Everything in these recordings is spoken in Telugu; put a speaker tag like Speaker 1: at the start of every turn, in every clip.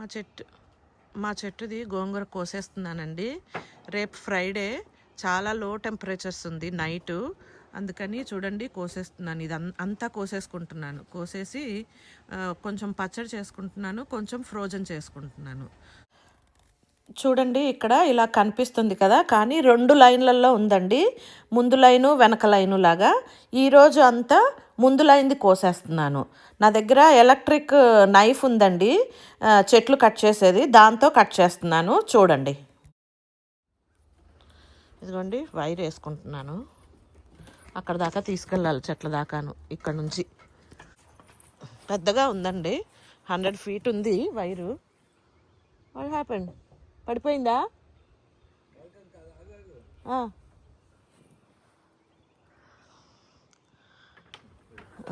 Speaker 1: మా చెట్టు మా చెట్టుది గోంగూర కోసేస్తున్నానండి. రేపు ఫ్రైడే చాలా లో టెంపరేచర్స్ ఉంది నైటు. అందుకని చూడండి కోసేస్తున్నాను. ఇది అన్- అంతా కోసేసుకుంటున్నాను. కోసేసి కొంచెం పచ్చడి చేసుకుంటున్నాను కొంచెం ఫ్రోజన్ చేసుకుంటున్నాను. చూడండి ఇక్కడ ఇలా కనిపిస్తుంది కదా. కానీ రెండు లైన్లలో ఉందండి. ముందు లైను వెనక లైను లాగా. ఈరోజు అంతా ముందు లైన్ది కోసేస్తున్నాను. నా దగ్గర ఎలక్ట్రిక్ నైఫ్ ఉందండి. చెట్లు కట్ చేసేది. దాంతో కట్ చేస్తున్నాను. చూడండి. ఇదిగోండి వైర్ వేసుకుంటున్నాను. అక్కడ దాకా తీసుకెళ్ళాలి చెట్ల దాకాను ఇక్కడ నుంచి. పెద్దగా ఉందండి. హండ్రెడ్ ఫీట్ ఉంది వైరు. వాట్ హ్యాపెండ్ పడిపోయిందా?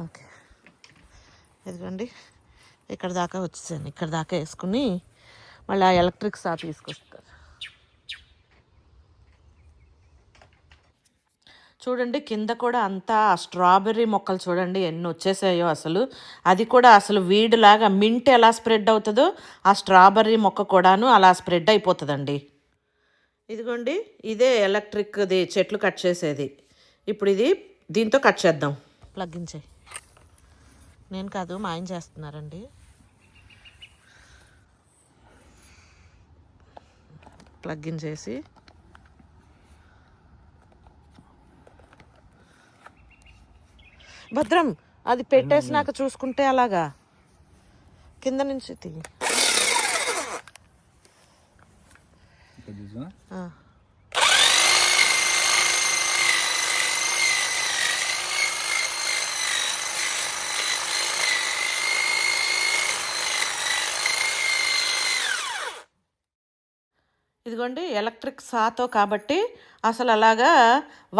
Speaker 1: ఓకే. ఇదిగోండి. ఇక్కడ దాకా వచ్చేసాను. ఇక్కడ దాకా వేసుకుని మళ్ళీ ఆ ఎలక్ట్రిక్ సా తీసుకొస్తారు. చూడండి కింద కూడా అంతా ఆ స్ట్రాబెర్రీ మొక్కలు చూడండి ఎన్ని వచ్చేసాయో అసలు. అది కూడా అసలు వీడిలాగా మింట్ ఎలా స్ప్రెడ్ అవుతుందో ఆ స్ట్రాబెర్రీ మొక్క కూడాను అలా స్ప్రెడ్ అయిపోతుందండి. ఇదిగోండి ఇదే ఎలక్ట్రిక్ది చెట్లు కట్ చేసేది. ఇప్పుడు ఇది దీంతో కట్ చేద్దాం. ప్లగ్గించాయి నేను కాదు మా ఆయన చేస్తున్నారండి. ప్లగ్ఇన్ చేసి. భద్రం అది పెట్టేసినాక చూసుకుంటే అలాగా? కింద నుంచి తీయి ఇదిగోండి ఎలక్ట్రిక్ సాతో కాబట్టి అసలు అలాగా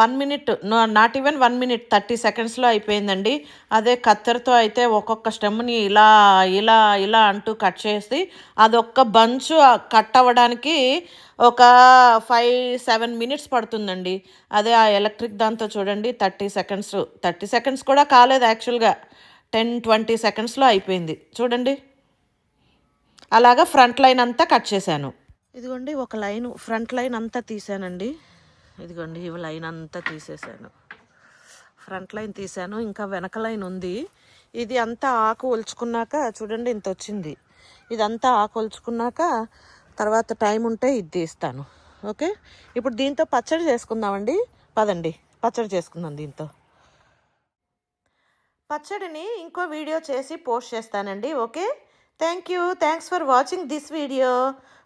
Speaker 1: one minute not even one minute thirty సెకండ్స్లో అయిపోయిందండి. అదే కత్తెరతో అయితే ఒక్కొక్క స్టెమ్ని ఇలా ఇలా ఇలా అంటూ కట్ చేసి అదొక్క బంచ్ కట్ అవ్వడానికి ఒక ఫైవ్ సెవెన్ మినిట్స్ పడుతుందండి. అదే ఆ ఎలక్ట్రిక్ దాంతో చూడండి థర్టీ సెకండ్స్ థర్టీ సెకండ్స్ కూడా కాలేదు యాక్చువల్గా. టెన్ ట్వంటీ సెకండ్స్లో అయిపోయింది. చూడండి. అలాగా ఫ్రంట్ లైన్ అంతా కట్ చేశాను. ఇదిగోండి ఒక లైన్ ఫ్రంట్ లైన్ అంతా తీసానండి ఇదిగోండి ఈ లైన్ అంతా తీసేసాను ఫ్రంట్ లైన్ తీసాను ఇంకా వెనక లైన్ ఉంది. ఇది అంతా ఆకు ఒలుచుకున్నాక చూడండి ఇంత వచ్చింది. ఇదంతా ఆకు ఒలుచుకున్నాక తర్వాత టైం ఉంటే ఇది తీస్తాను. ఓకే? ఇప్పుడు దీంతో పచ్చడి చేసుకుందామండి. పదండి పచ్చడి చేసుకుందాం దీంతో. పచ్చడిని ఇంకో వీడియో చేసి పోస్ట్ చేస్తానండి. Okay? Thank you. Thanks for watching this video.